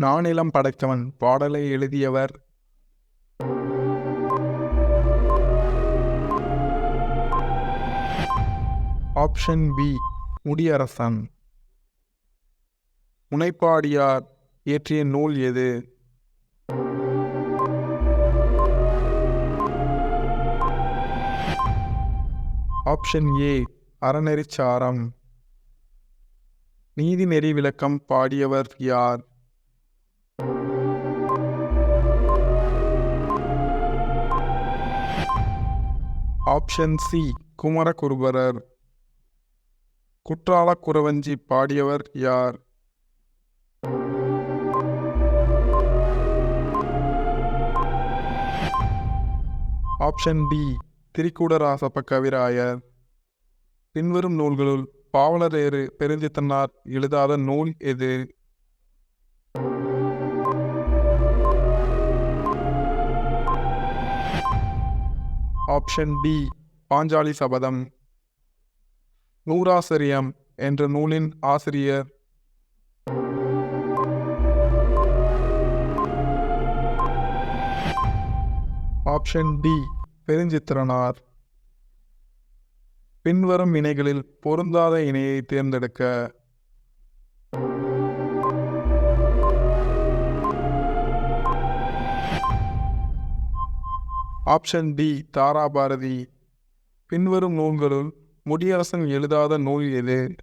நானிலம் படைத்தவன் பாடலை எழுதியவர். Option B Mudiyarasan. முனைப்பாடியார் இயற்றிய நூல் எது? ஆப்ஷன் ஏ அறநெறிச்சாரம் நீதிநெறி விளக்கம் பாடியவர் யார்? Option C Kumaraguruparar. குற்றால குறவஞ்சி பாடியவர் யார்? ஆப்ஷன் டி திரிகூடராசப்ப கவிராயர் பின்வரும் நூல்களுள் பாவலரேறு பெருஞ்சித்தனார் எழுதாத நூல் எது? Option D Panchali Sabatham. நூறாசிரியம் என்ற நூலின் ஆசிரியர். Option D Perunchithiranar. பின்வரும் இணைகளில் பொருந்தாத இணையை தேர்ந்தெடுக்க ஆப்ஷன் டி தாராபாரதி. பின்வரும் நூல்களுள் முடியரசன் எழுதாத நூல் எது?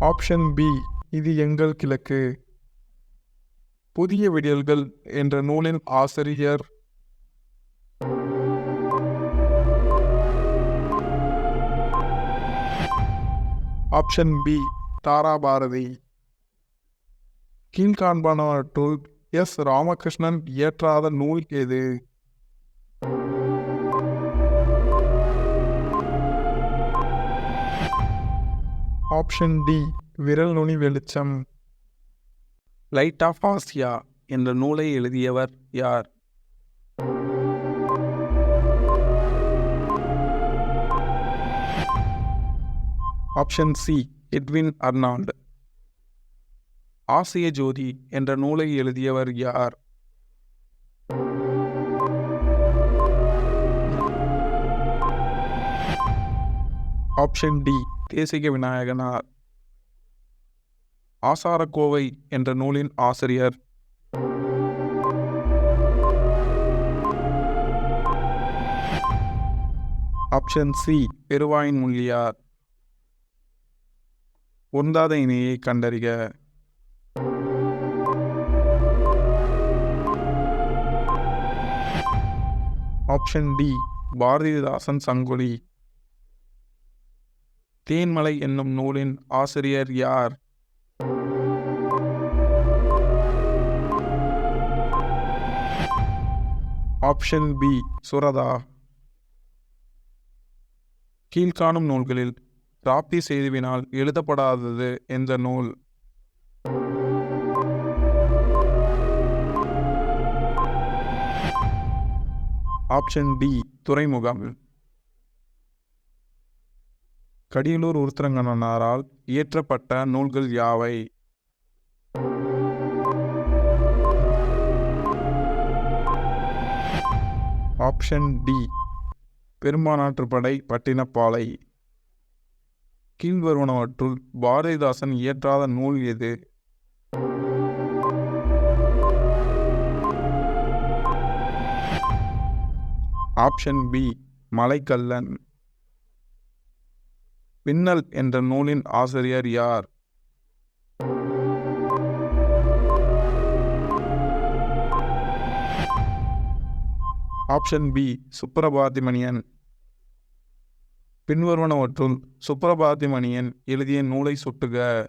ஆப்ஷன் பி இது எங்கள் கிழக்கு. புதிய விடியல்கள் என்ற நூலின் ஆசிரியர். Option B Tharabharathi. கீழ்காண்பானவற்றுள் S Ramakrishnan இயற்றாத நூல் எது? ஆப்ஷன் டி விரல் நுனி வெளிச்சம். லைட் ஆஃப் ஆசியா என்ற நூலை எழுதியவர் யார்? Option C Edwin Arnold. Asiya Jothi என்ற நூலை எழுதியவர் யார்? Option D Desika Vinayakanar. Acharakkovai என்ற நூலின் ஆசிரியர். Option C Peruvayin Mulliyar. ஒந்தாத இணையை கண்டறிக. Option D Bharathidasan Sangoli. தேன்மலை என்னும் நூலின் ஆசிரியர் யார்? Option B Suratha. கீழ்காணும் நூல்களில் ராப்தி செய்துவினால் எழுதப்படாதது என்ற நூல். ஆப்ஷன் டி துறைமுகம் கடியலூர் உருத்திரங்கண்ணனாரால் இயற்றப்பட்ட நூல்கள் யாவை? Option D Perumpanarruppadai Pattinappalai. கீழ்வருவனவற்றுள் Bharathidasan இயற்றாத நூல் எது? Option B Malaikkallan. பின்னல் என்ற நூலின் ஆசிரியர் யார்? ஆப்ஷன் பி சுப்பிரபாதிமணியன் பின்வருவனவற்றுள் சுப்பிரபாதிமணியன் எழுதிய நூலை சுட்டுக.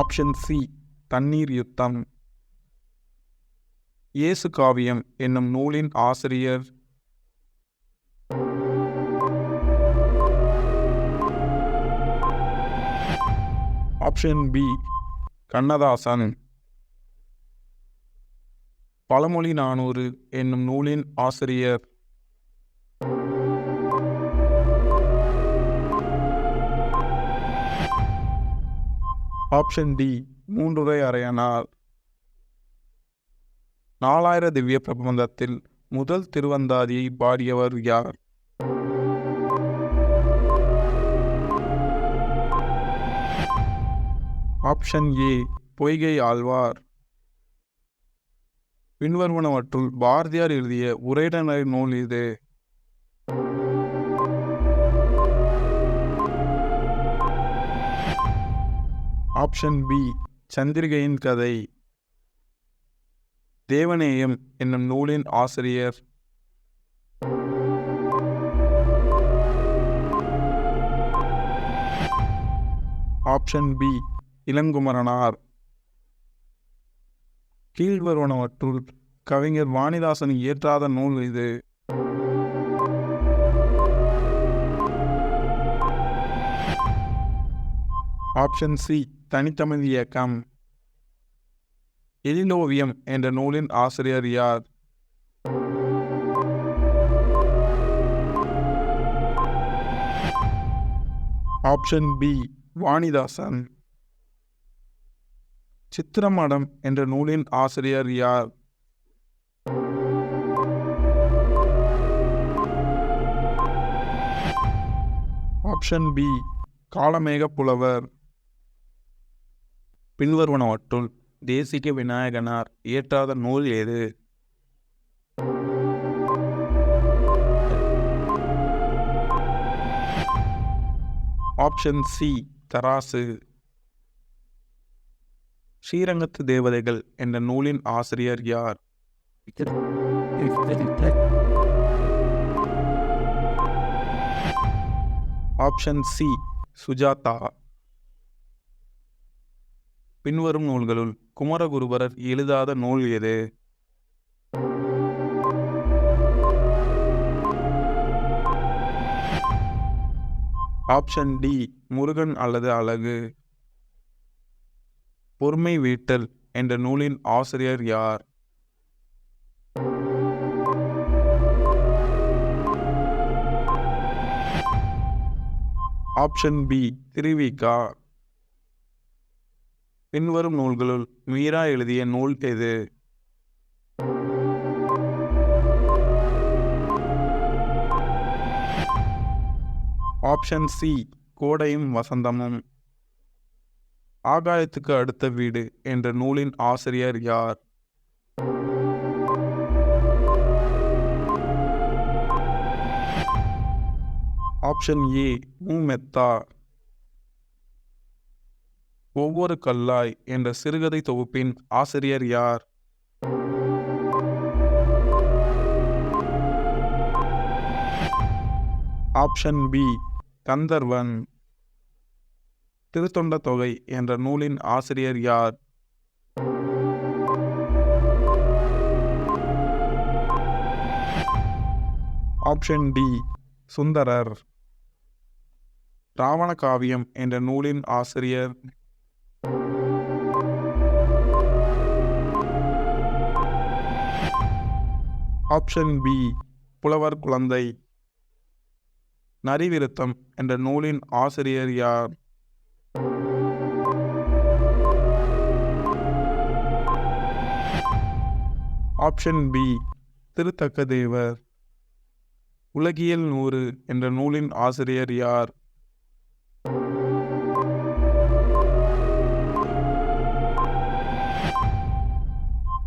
ஆப்ஷன் சி தண்ணீர் யுத்தம். இயேசு காவியம் என்னும் நூலின் ஆசிரியர். Option B Kannadasan. பழமொழி நானூறு என்னும் நூலின் ஆசிரியர். ஆப்ஷன் டி மூன்றுரை அறையனார் நாலாயிர திவ்ய பிரபந்தத்தில் முதல் திருவந்தாதியை பாடியவர் யார்? Option A Poigai Azhwar. பின்வருவனவற்றுள் Bharathiyar எழுதிய உரைநடை நூல் இது. ஆப்ஷன் பி சந்திரிகையின் கதை. தேவநேயம் என்னும் நூலின் ஆசிரியர். Option B Ilangumaranar. கீழ்வருவனவற்றுள் கவிஞர் வாணிதாசன் இயற்றாத நூல் இது. ஆப்ஷன் சி தனித்தமிழ் இயக்கம். எழிலோவியம் என்ற நூலின் ஆசிரியர் யார்? Option B Vanidasan. சித்திரமடம் என்ற நூலின் ஆசிரியர் யார்? ஆப்ஷன் பி காலமேக புலவர் பின்வருவனவற்றுள் தேசிக விநாயகனார் இயற்றாத நூல் எது? ஆப்ஷன் சி தராசு. ஸ்ரீரங்கத்து தேவதைகள் என்ற நூலின் ஆசிரியர் யார்? Option C Sujatha. பின்வரும் நூல்களுள் குமரகுருபரர் எழுதாத நூல் எது? ஆப்ஷன் டி முருகன் அல்லது அழகு. பொறுமை வீட்டல் என்ற நூலின் ஆசிரியர் யார்? Option B Thiruvika. பின்வரும் நூல்களுள் மீரா எழுதிய நூல் எது? Option C கோடையும் வசந்தமும். ஆகாயத்துக்கு அடுத்த வீடு என்ற நூலின் ஆசிரியர் யார்? ஆப்ஷன் ஏ மூமெத்தா ஒவ்வொரு கல்லாய் என்ற சிறுகதை தொகுப்பின் ஆசிரியர் யார்? Option B Kandharvan. திருத்தொண்ட தொகை என்ற நூலின் ஆசிரியர் யார்? Option D Sundarar. ராவண காவியம் என்ற நூலின் ஆசிரியர் ஆப்ஷன் பி புலவர் குழந்தை நரிவிருத்தம் என்ற நூலின் ஆசிரியர் யார்? Option B Thiruthakkadevar. உலகியல் நூறு என்ற நூலின் ஆசிரியர் யார்?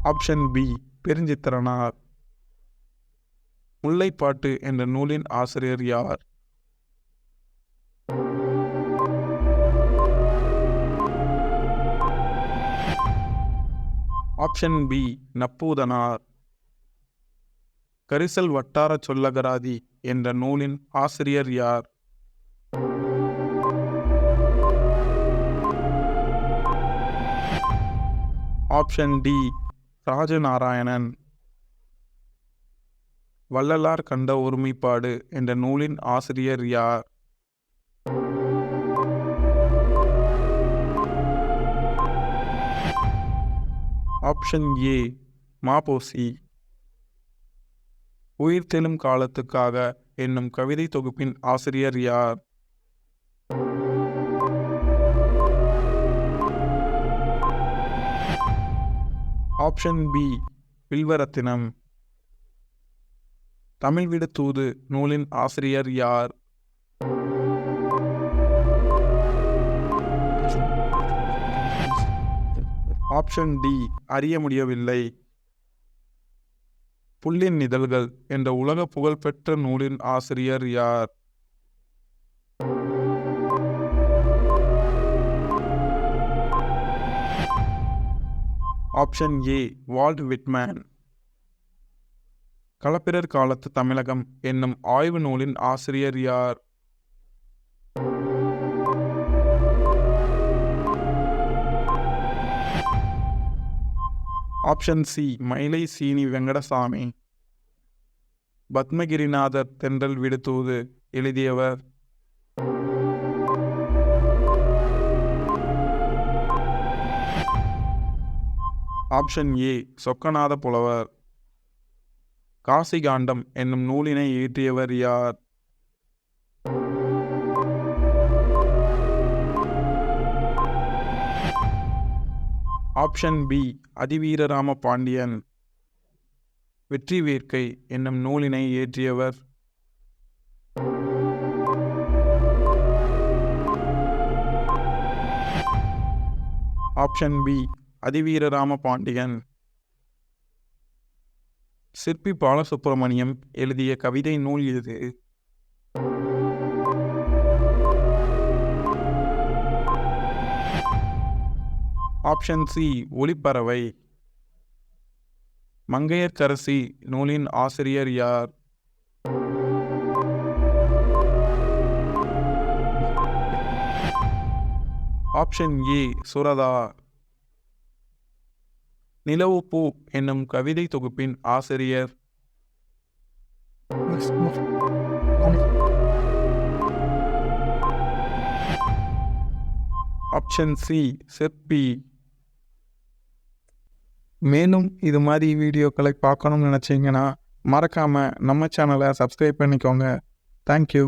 Option B Perunchithiranar. முல்லைப்பாட்டு என்ற நூலின் ஆசிரியர் யார்? Option B Napputhanar. கரிசல் வட்டார சொல்லகராதி என்ற நூலின் ஆசிரியர் யார்? Option D Rajanarayanan. வள்ளலார் கண்ட ஒருமைப்பாடு என்ற நூலின் ஆசிரியர் யார்? Option A Maposi. உயிர்த்தெழும் காலத்துக்காக என்னும் கவிதை தொகுப்பின் ஆசிரியர் யார்? Option B Vilvarathinam. தமிழ் வீடு தூது நூலின் ஆசிரியர் யார்? ஆப்ஷன் டி அறிய முடியவில்லை. புல்லின் இதழ்கள் என்ற உலக புகழ்பெற்ற நூலின் ஆசிரியர் யார்? Option A Walt Whitman. களப்பிரர் காலத்து தமிழகம் என்னும் ஆய்வு நூலின் ஆசிரியர் யார்? ஆப்ஷன் சி மயிலை சீனி வெங்கடசாமி. பத்மகிரிநாதர் தென்றல் விடுத்தூது எழுதியவர். ஆப்ஷன் ஏ சொக்கநாத புலவர் காசிகாண்டம் என்னும் நூலினை இயற்றியவர் யார்? ஆப்ஷன் பி அதிவீரராம பாண்டியன் வெற்றி வேர்க்கை என்னும் நூலினை இயற்றியவர். ஆப்ஷன் பி அதிவீரராம பாண்டியன் சிற்பி பாலசுப்ரமணியம் எழுதிய கவிதை நூல் இது. Option C ஒளிப்பறவை. மங்கையர்க்கரசி நூலின் ஆசிரியர் யார்? ஆப்ஷன் ஏ சுரதா. நிலவுப்பூ என்னும் கவிதை தொகுப்பின் ஆசிரியர். ஆப்ஷன் சி செப்பி மேலும் இது மாதிரி வீடியோக்களை பார்க்கணும்னு நினச்சிங்கன்னா மறக்காமல் நம்ம சேனலை சப்ஸ்கிரைப் பண்ணிக்கோங்க. தேங்க்யூ